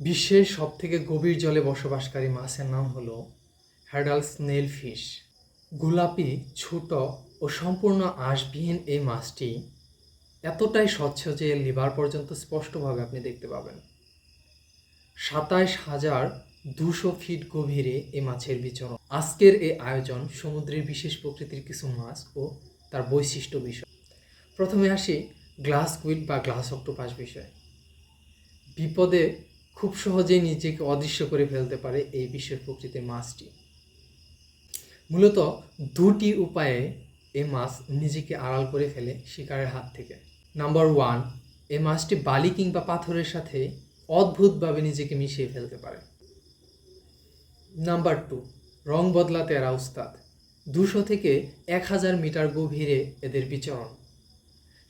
বিশ্বের সবথেকে গভীর জলে বসবাসকারী মাছের নাম হলো হ্যাডাল স্নেল ফিশ। গোলাপি, ছোট ও সম্পূর্ণ আঁশবিহীন এই মাছটি এতটাই স্বচ্ছ যে লিভার পর্যন্ত স্পষ্টভাবে আপনি দেখতে পাবেন। সাতাইশ হাজার দুশো ফিট গভীরে এই মাছের বিচরণ। আজকের এই আয়োজন সমুদ্রের বিশেষ প্রকৃতির কিছু মাছ ও তার বৈশিষ্ট্য বিষয়। প্রথমে আসি গ্লাস কুইড বা গ্লাস অক্টোপাস বিষয়। বিপদে খুব সহজেই নিজেকে অদৃশ্য করে ফেলতে পারে এই বিশেষ প্রকৃতির মাছটি। মূলত দুটি উপায়ে এই মাছ নিজেকে আড়াল করে ফেলে শিকারের হাত থেকে। নাম্বার ওয়ান এই মাছটি বালি কিংবা পাথরের সাথে অদ্ভুতভাবে নিজেকে মিশিয়ে ফেলতে পারে। নাম্বার টু, রং বদলাতে এরা উস্তাদ। দুশো থেকে এক হাজার মিটার গভীরে এদের বিচরণ।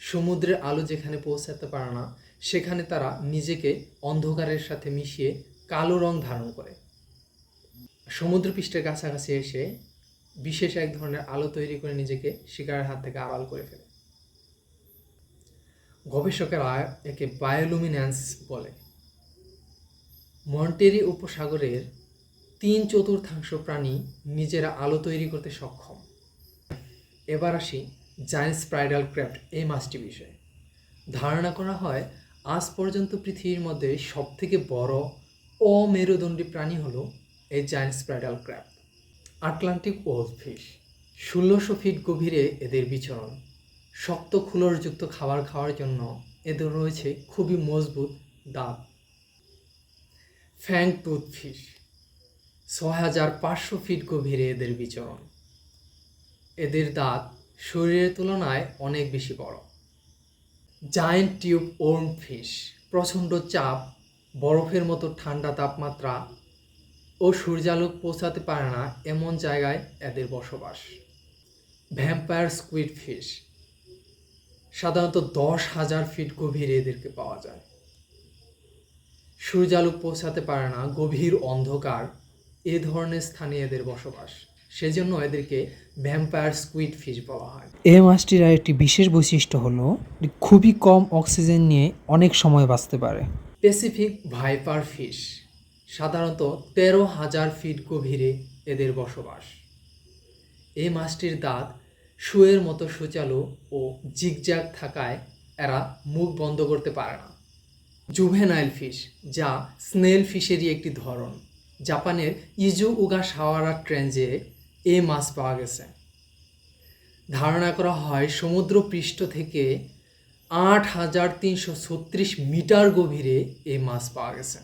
সমুদ্রের আলো যেখানে পৌঁছাতে পারে না সেখানে তারা নিজেকে অন্ধকারের সাথে মিশিয়ে কালো রং ধারণ করে। সমুদ্র পৃষ্ঠের কাছাকাছি এসে বিশেষ এক ধরনের আলো তৈরি করে নিজেকে শিকারের হাত থেকে আড়াল করে ফেলে। গবেষকেরা একে বায়োলুমিন্যান্স বলে। মন্টেরি উপসাগরের তিন চতুর্থাংশ প্রাণী নিজেরা আলো তৈরি করতে সক্ষম। এবার আসি জায়েন্ট স্প্রাইডাল ক্র্যাফট এই মাছটি বিষয়ে। ধারণা করা হয় আজ পর্যন্ত পৃথিবীর মধ্যে সবথেকে বড় অমেরুদণ্ডী প্রাণী হলো এই giant spider crab Atlantic wolffish ষোলোশো ফিট গভীরে এদের বিচরণ, শক্ত খুলরযুক্ত খাবার খাওয়ার জন্য এদের রয়েছে খুবই মজবুত দাঁত। ফ্যাং টুথ ফিশ ছয় হাজার পাঁচশো ফিট গভীরে এদের বিচরণ। এদের দাঁত শরীরের তুলনায় অনেক বেশি বড়। জায়েন্ট টিউব ওর্ম ফিশ প্রচণ্ড চাপ, বরফের মতো ঠান্ডা তাপমাত্রা ও সূর্যালোক পৌঁছাতে পারে না এমন জায়গায় এদের বসবাস। ভ্যাম্পায়ার স্কুইড ফিশ সাধারণত দশ হাজার ফিট গভীরে এদেরকে পাওয়া যায়। সূর্যালোক পৌঁছাতে পারে না, গভীর অন্ধকার, এ ধরনের স্থানে এদের বসবাস। সেজন্য এদেরকে ভ্যাম্পায়ার স্কুইড ফিশ বলা হয়। এই মাছটির আরেকটি বিশেষ বৈশিষ্ট্য হলো খুবই কম অক্সিজেন নিয়ে অনেক সময় বাঁচতে পারে। প্যাসিফিক ভাইপার ফিশ সাধারণত তেরো হাজার ফিট গভীরে এদের বসবাস। এই মাছটির দাঁত শুয়ের মতো সুচালু ও জিগজ্যাগ থাকায় এরা মুখ বন্ধ করতে পারে না। জুভেনাইল ফিশ যা স্নেল ফিশেরই একটি ধরন। জাপানের ইজু উগা সাওয়ারা ট্রেঞ্জে এই মাছ পাওয়া গেছে। ধারণা করা হয় সমুদ্র পৃষ্ঠ থেকে আট হাজার তিনশো ছত্রিশ মিটার গভীরে এই মাছ পাওয়া গেছে।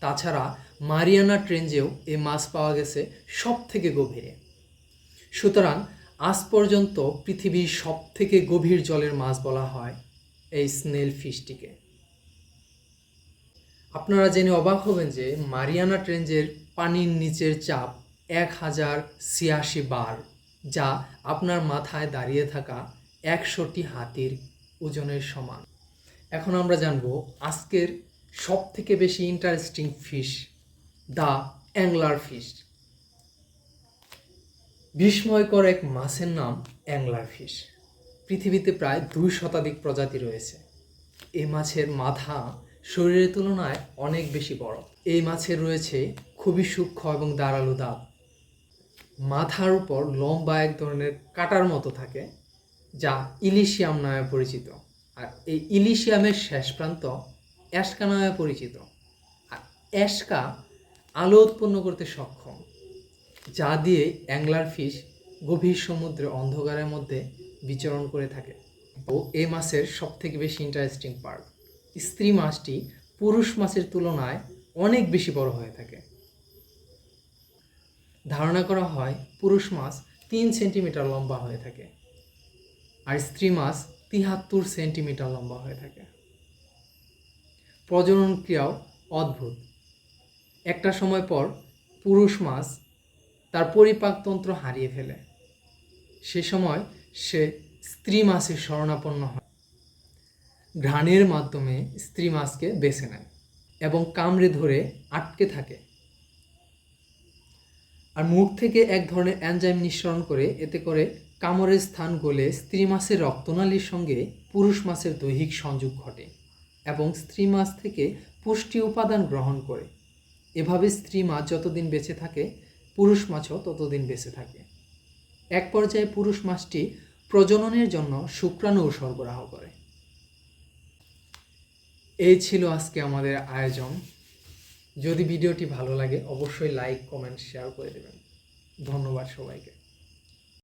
তাছাড়া মারিয়ানা ট্রেঞ্জেও এই মাছ পাওয়া গেছে সব থেকে গভীরে। সুতরাং আজ পর্যন্ত পৃথিবীর সব থেকে গভীর জলের মাছ বলা হয় এই স্নেল ফিশটিকে। আপনারা জেনে অবাক হবেন যে মারিয়ানা ট্রেঞ্জের পানির নিচের চাপ এক হাজার ছিয়াশি বার, যা আপনার মাথায় দাঁড়িয়ে থাকা একশোটি হাতির ওজনের সমান। এখন আমরা জানব আজকের সব থেকে বেশি interesting fish the angler fish বিস্ময়কর এক মাছের নাম অ্যাংলার ফিশ পৃথিবীতে প্রায় দুই শতাধিক প্রজাতি রয়েছে। এই মাছের মাথা শরীরের তুলনায় অনেক বেশি বড়। এই মাছের রয়েছে খুবই সূক্ষ্ম এবং দাঁড়াল দাঁত। মাথার উপর লম্বা এক ধরনের কাটার মতো থাকে, যা ইলিশিয়াম নামে পরিচিত। আর এই ইলিশিয়ামের শেষ প্রান্ত অ্যাশকা নামে পরিচিত। আর অ্যাশকা আলো উৎপন্ন করতে সক্ষম, যা দিয়ে অ্যাংলার ফিশ গভীর সমুদ্রে অন্ধকারের মধ্যে বিচরণ করে থাকে। ও এই মাছের সব থেকে বেশি ইন্টারেস্টিং পার্ট স্ত্রী মাছটি পুরুষ মাছের তুলনায় অনেক বেশি বড় হয়ে থাকে। ধারণা করা হয় পুরুষ মাছ তিন সেন্টিমিটার লম্বা হয়ে থাকে আর স্ত্রী মাছ তিহাত্তর সেন্টিমিটার লম্বা হয়ে থাকে। প্রজনন ক্রিয়াও অদ্ভুত। একটা সময় পর পুরুষ মাছ তার পরিপাকতন্ত্র হারিয়ে ফেলে। সে সময় সে স্ত্রী মাছের শরণাপন্ন হয়। ঘ্রাণের মাধ্যমে স্ত্রী মাছকে বেছে নেয় এবং কামড়ে ধরে আটকে থাকে। আর মুখ থেকে এক ধরনের অ্যানজাইম নিঃসরণ করে, এতে করে কামড়ের স্থান গলে স্ত্রী মাছের রক্তনালীর সঙ্গে পুরুষ মাছের দৈহিক সংযোগ ঘটে এবং স্ত্রী মাছ থেকে পুষ্টি উপাদান গ্রহণ করে। এভাবে স্ত্রী মাছ যতদিন বেঁচে থাকে, পুরুষ মাছও ততদিন বেঁচে থাকে। এক পর্যায়ে পুরুষ মাছটি প্রজননের জন্য শুক্রাণু সরবরাহ করে। এই ছিল আজকে আমাদের আয়োজন। যদি ভিডিওটি ভালো লাগে অবশ্যই লাইক কমেন্ট শেয়ার করে দেবেন। ধন্যবাদ সবাইকে।